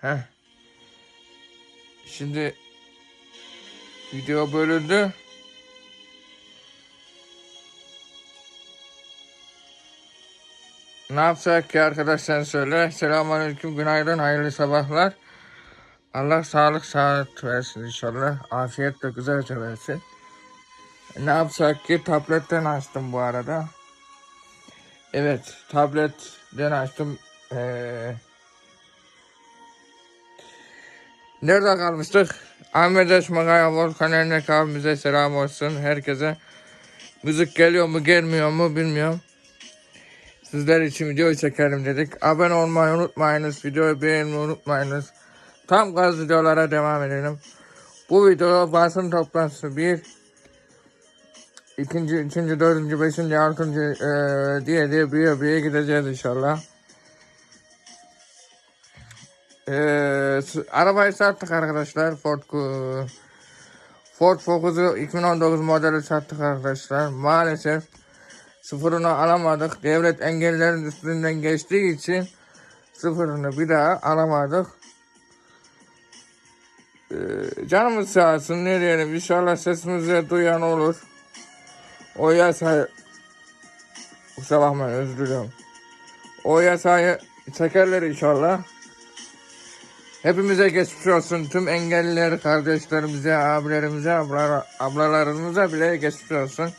Heh. Şimdi video bölündü. Ne yapsak ki arkadaşlar söyle. Selamünaleyküm, günaydın, hayırlı sabahlar. Allah sağlık, sağlık versin inşallah. Afiyet de güzelce versin. Ne yapsak ki tabletten açtım bu arada. Evet, tabletten açtım. Ee, nerede kalmıştık? Ahmet Eşmakaya Volkan Ernek abimize selam olsun herkese. Müzik geliyor mu gelmiyor mu bilmiyorum. Sizler için video çekelim dedik. Abone olmayı unutmayınız. Videoyu beğenmeyi unutmayınız. Tam gaz videolara devam edelim. Bu video basın toplantısı bir. ikinci, üçüncü, dördüncü, beşinci, altıncı eee diye diye büyüye büyüye gideceğiz inşallah. Eee, s- arabayı sattık arkadaşlar. Ford, Ford Focus'u 2019 modeli sattık arkadaşlar. Maalesef sıfırını alamadık. Devlet engellerin üstünden geçtiği için sıfırını bir daha alamadık. Ee, canımız sağ olsun ne diyelim inşallah sesimizi duyan olur. O yasa kusura bakmayın özür diliyorum. O yasayı çekerler inşallah. Hepimize geçmiş olsun. Tüm engelliler kardeşlerimize, abilerimize, abla, ablalarımıza bile geçmiş olsun.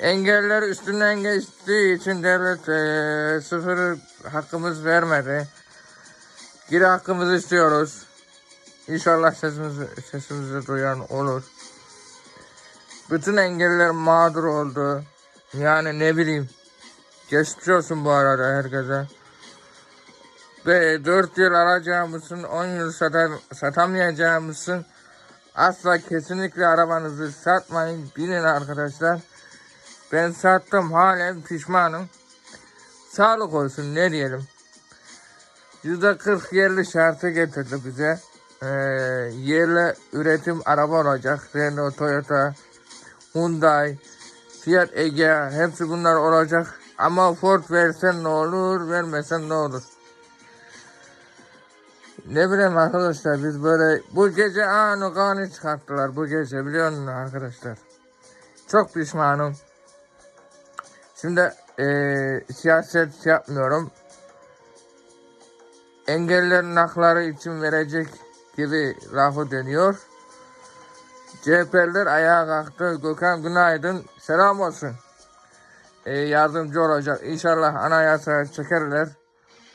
Engeller üstünden geçtiği için devlet eee sıfır hakkımız vermedi. Geri hakkımızı istiyoruz. İnşallah sesimizi, sesimizi duyan olur. Bütün engelliler mağdur oldu. Yani ne bileyim. Geçmiş olsun bu arada herkese. Ve 4 yıl alacağımızın 10 yıl satamayacağımızın asla kesinlikle arabanızı satmayın. Binin arkadaşlar. Ben sattım halen pişmanım. Sağlık olsun ne diyelim. Yüzde 40 yerli şartı getirdi bize. Ee, yerli üretim araba olacak. Renault, Toyota, Hyundai, Fiat Egea hepsi bunlar olacak. Ama Ford versen ne olur, vermesen ne olur. Ne bileyim arkadaşlar biz böyle bu gece anı kanı çıkarttılar bu gece biliyor musunuz arkadaşlar. Çok pişmanım. Şimdi eee siyaset yapmıyorum. Engellerin hakları için verecek gibi lafı dönüyor. CHP'liler ayağa kalktı. Gökhan Günaydın selam olsun. Eee, yardımcı olacak. İnşallah anayasaya çekerler.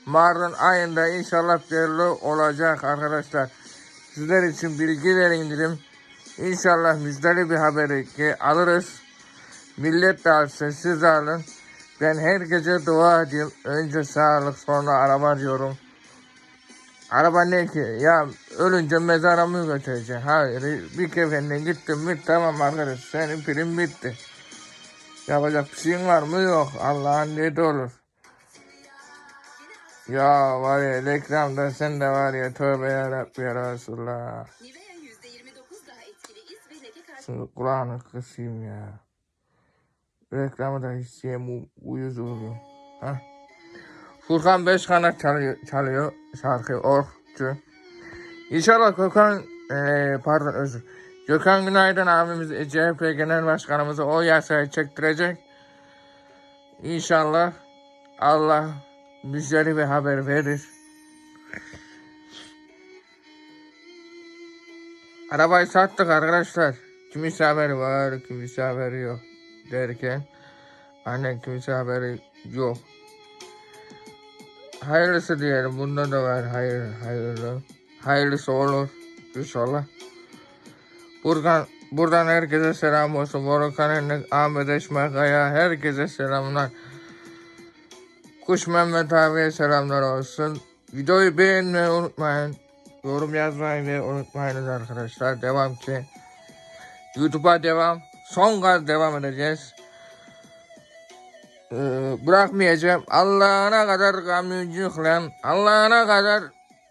Mardin ayında inşallah belli olacak arkadaşlar. Sizler için bilgi vereyim dedim. İnşallah müjdeli bir haberi ki alırız. Millet de alsın, siz alın. Ben her gece dua ediyorum. Önce sağlık, sonra araba diyorum. Araba ne ki? Ya ölünce mezara mı götüreceksin? Hayır, bir kefenle gittim mi tamam arkadaş, senin prim bitti. Yapacak bir şeyin var mı? Yok. Allah'ın dediği olur. Ya var ya reklamda sen de var ya tövbe yarabbi ya Resulallah. Nivea %29 daha etkili iz ve leke karşı Şimdi kulağını kısayım ya. Reklamı da isteyeyim uyuz oluyor. Ha? Furkan Beşkan'a çalıyor, çalıyor şarkı Orkçu. İnşallah Gökhan, eee pardon özür. Gökhan Günaydın abimiz e, CHP Genel Başkanımızı o yasayı çektirecek. İnşallah Allah müjdeli bir haber verir. Arabayı sattık arkadaşlar. Kimisi haberi var, kimisi haberi yok derken annen kimisi haberi yok. Hayırlısı diyelim. Bunda da var hayır, hayırlı. Hayırlısı olur inşallah. Buradan, buradan herkese selam olsun. Volkan Ahmet Eşmakaya herkese selamlar. Kuş Mehmet abiye selamlar olsun. Videoyu beğenmeyi unutmayın. Yorum yazmayı unutmayınız arkadaşlar. Devam ki. YouTube'a devam. Son gaz devam edeceğiz. Ee, bırakmayacağım. Allah'ına kadar kamyoncu lan. Allah'ına kadar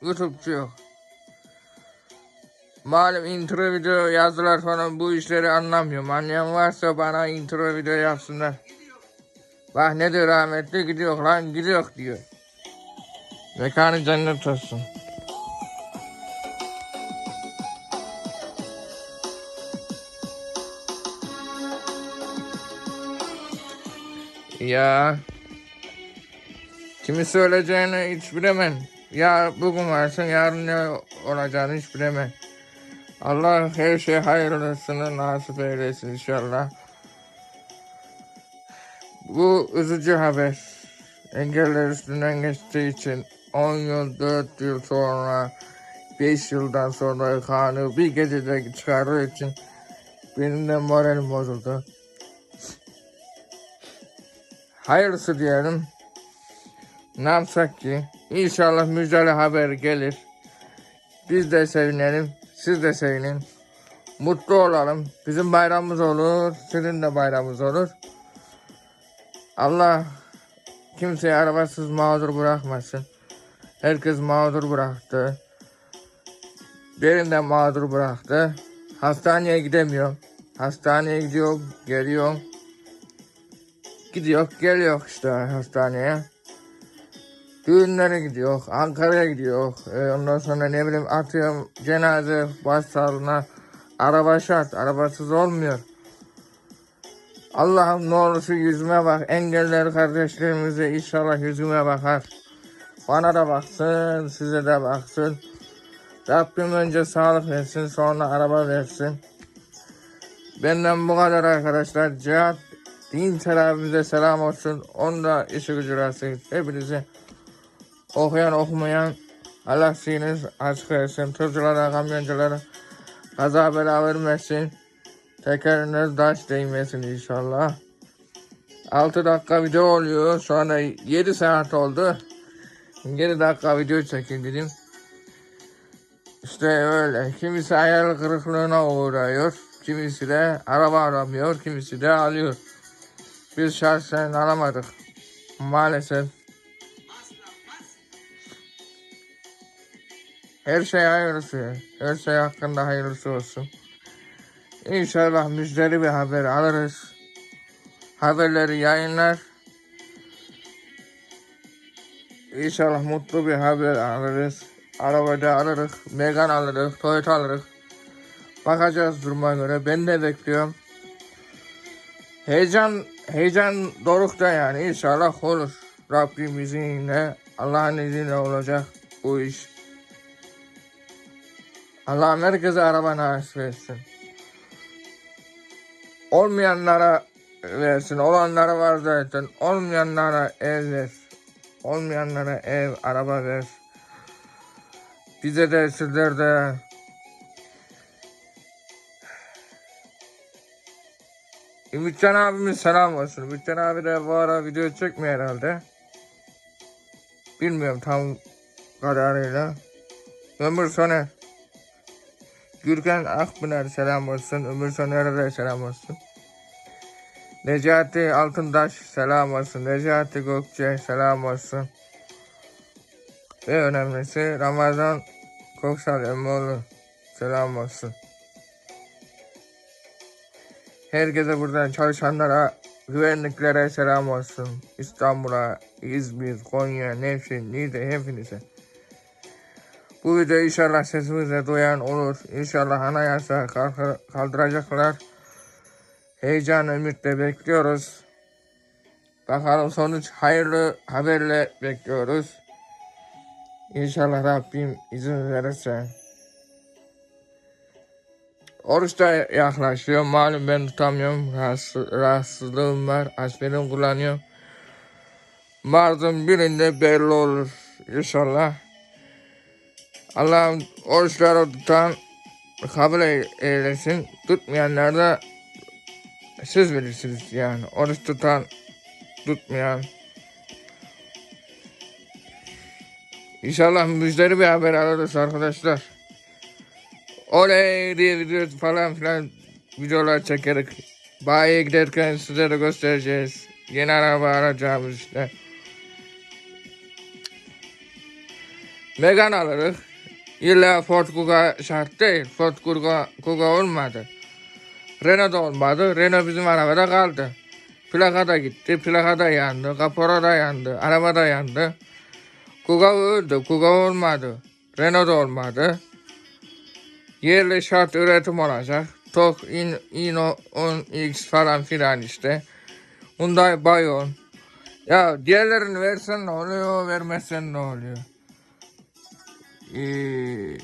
YouTube'cu. Malum intro video yazdılar falan bu işleri anlamıyorum. Anlayan varsa bana intro video yapsınlar. Bak ne diyor rahmetli gidiyor lan gidiyor diyor. Mekanı cennet olsun. Ya kimi söyleyeceğini hiç bilemem. Ya bugün varsın yarın ne olacağını hiç bilemem. Allah her şey hayırlısını nasip eylesin inşallah. Bu üzücü haber. Engeller üstünden geçtiği için 10 yıl, 4 yıl sonra, 5 yıldan sonra kanı bir gecede çıkardığı için benim de moralim bozuldu. Hayırlısı diyelim. Ne yapsak ki? İnşallah müjdeli haber gelir. Biz de sevinelim, siz de sevinin. Mutlu olalım. Bizim bayramımız olur, sizin de bayramınız olur. Allah kimseyi arabasız mağdur bırakmasın. Herkes mağdur bıraktı. Beni mağdur bıraktı. Hastaneye gidemiyorum. Hastaneye gidiyorum, geliyorum. Gidiyor, geliyor işte hastaneye. Düğünlere gidiyor, Ankara'ya gidiyor. Ee, ondan sonra ne bileyim atıyorum cenaze başsağlığına araba şart, arabasız olmuyor. Allah'ım ne yüzüme bak. Engelleri kardeşlerimize inşallah yüzüme bakar. Bana da baksın, size de baksın. Rabbim önce sağlık versin, sonra araba versin. Benden bu kadar arkadaşlar. Cihat Din terabimize selam olsun. Onda işi gücü rast etsin. Hepinize okuyan okumayan Allah siniz açık etsin. Tırcılara, kamyonculara kaza bela vermesin. Tekeriniz taş değmesin inşallah. 6 dakika video oluyor. Sonra 7 saat oldu. 7 dakika video çekin dedim. İşte öyle. Kimisi hayal kırıklığına uğruyor. Kimisi de araba aramıyor. Kimisi de alıyor. Biz şahsen alamadık. Maalesef. Her şey hayırlısı. Her şey hakkında hayırlısı olsun. İnşallah müjdeli bir haber alırız. Haberleri yayınlar. İnşallah mutlu bir haber alırız. Arabada alırız. Megan alırız. Toyota alırız. Bakacağız duruma göre. Ben de bekliyorum. Heyecan heyecan dorukta yani inşallah olur. Rabbim izniyle Allah'ın izniyle olacak bu iş. Allah herkese araba nasip etsin. Olmayanlara versin. Olanlara var zaten. Olmayanlara ev ver. Olmayanlara ev, araba ver. Bize de sizler de Ümitcan abimiz selam olsun. Ümitcan abi de bu ara video çekmiyor herhalde. Bilmiyorum tam kararıyla. Ömür Soner. Gürkan Akpınar selam olsun. Ömür Soner'e selam olsun. Necati Altındaş selam olsun. Necati Gökçe selam olsun. Ve önemlisi Ramazan Koksal Emoğlu selam olsun. Herkese buradan çalışanlara, güvenliklere selam olsun. İstanbul'a, İzmir, Konya, Nevşehir, Niğde hepinize. Bu video inşallah sesimizi duyan olur. İnşallah anayasa kaldıracaklar. Heyecan, ümitle bekliyoruz. Bakalım sonuç hayırlı haberle bekliyoruz. İnşallah Rabbim izin verirse. Oruç da yaklaşıyor. Malum ben tutamıyorum. Rahatsız, rahatsızlığım var. Aspirin kullanıyorum. Mardın birinde belli olur inşallah. Allah'ım oruçları tutan kabul ey- eylesin. Tutmayanlar da siz bilirsiniz yani. Oruç tutan, tutmayan. İnşallah müjdeli bir haber alırız arkadaşlar. Oley diye video falan filan videolar çekerek bayiye giderken size de göstereceğiz. Yeni araba alacağımız işte. Megan alırız. İlla Ford Kuga şart değil. Ford Kuga, Kuga olmadı. Renault da olmadı. Renault bizim arabada kaldı. Plaka da gitti. Plaka da yandı. Kapora da yandı. Araba da yandı. Kuga öldü. Kuga olmadı. Renault da olmadı. Yerli şart üretim olacak. Tok, in, Ino, 10X falan filan işte. Hyundai Bayon. Ya diğerlerini versen ne oluyor, vermezsen ne oluyor? Ee,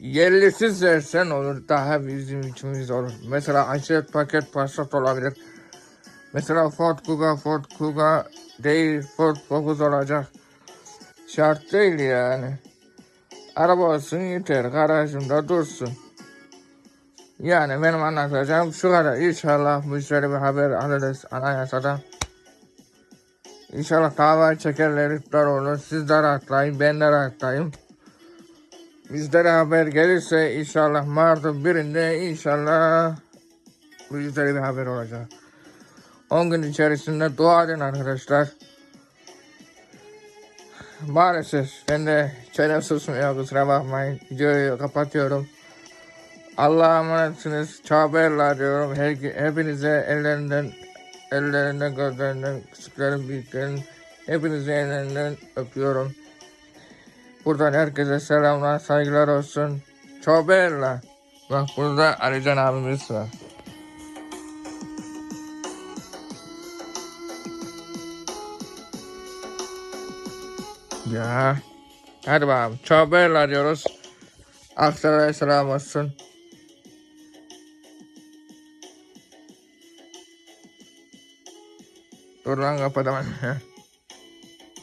yerlisiz versen olur, daha bizim içimiz olur. Mesela aşiret paket Passat olabilir. Mesela Ford Kuga, Ford Kuga değil, Ford Focus olacak. Şart değil yani. Araba olsun yeter, garajımda dursun. Yani benim anlatacağım şu kadar. İnşallah müşteri bir haber alırız anayasadan. İnşallah dava çekerler, iptal olur. Siz de rahatlayın, ben de rahatlayayım. Bizlere haber gelirse inşallah Mart'ın birinde inşallah bizlere bir haber olacak. 10 gün içerisinde dua edin arkadaşlar. Maalesef ben de çenem susmuyor kusura bakmayın. Videoyu kapatıyorum. Allah'a emanetsiniz. Çağberler diyorum. Her, hepinize ellerinden, ellerinden, gözlerinden, küçüklerin, büyüklerin, hepinize ellerinden öpüyorum. Buradan herkese selamlar, saygılar olsun. Çağberler. Bak burada Alican abimiz var. Ya. Hadi bakalım. Çağberler diyoruz. Aksaray'a selam olsun. Dur lan kapatamam.